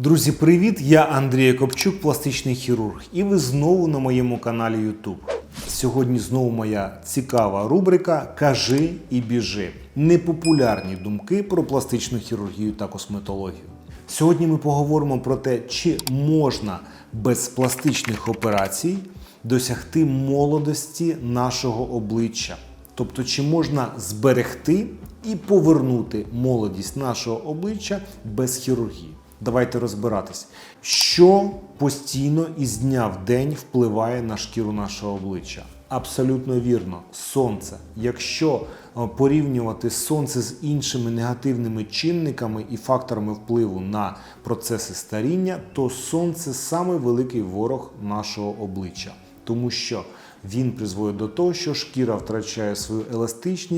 Друзі, привіт! Я Андрій Копчук, пластичний хірург, і ви знову на моєму каналі YouTube. Сьогодні знову моя цікава рубрика Кажи і біжи. Непопулярні думки про пластичну хірургію та косметологію. Сьогодні ми поговоримо про те, чи можна без пластичних операцій досягти молодості нашого обличчя. Тобто, чи можна зберегти і повернути молодість нашого обличчя без хірургії? Давайте розбиратись, що постійно із дня в день впливає на шкіру нашого обличчя. Абсолютно вірно, сонце. Якщо е, порівнювати сонце з іншими негативними чинниками і факторами впливу на процеси старіння, то сонце саме великий ворог нашого обличчя, тому що він призводить до того, що шкіра втрачає свою еластичність.